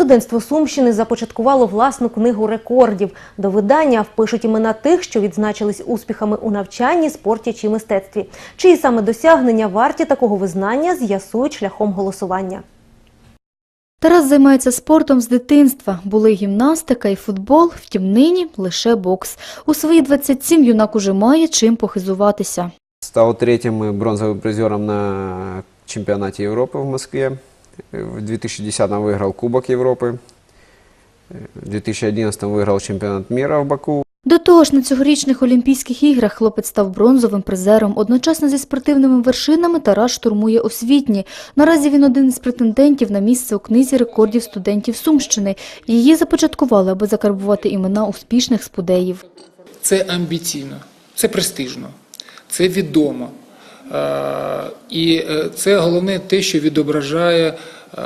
Студентство Сумщини започаткувало власну книгу рекордів. До видання впишуть імена тих, що відзначились успіхами у навчанні, спорті чи мистецтві. Чиї саме досягнення варті такого визнання з'ясують шляхом голосування. Тарас займається спортом з дитинства. Були гімнастика і футбол, втім нині лише бокс. У свої 27 юнак уже має чим похизуватися. Стал третьим и бронзовым призером на чемпионате Европы в Москве. Э, В 2010 выиграл Кубок Европы. Э, В 2011 выиграл чемпионат мира в Баку. До того ж, на цьогорічних Олімпійських іграх хлопець став бронзовим призером. Одночасно зі спортивними вершинами Тарас штурмує освітні. Наразі він один із претендентів на місце у книзі рекордів студентів Сумщини. Її започаткували, аби закарбувати імена успішних спудеїв. Це амбіційно, це престижно, це відомо. Е, І е, це головне те, що відображає е,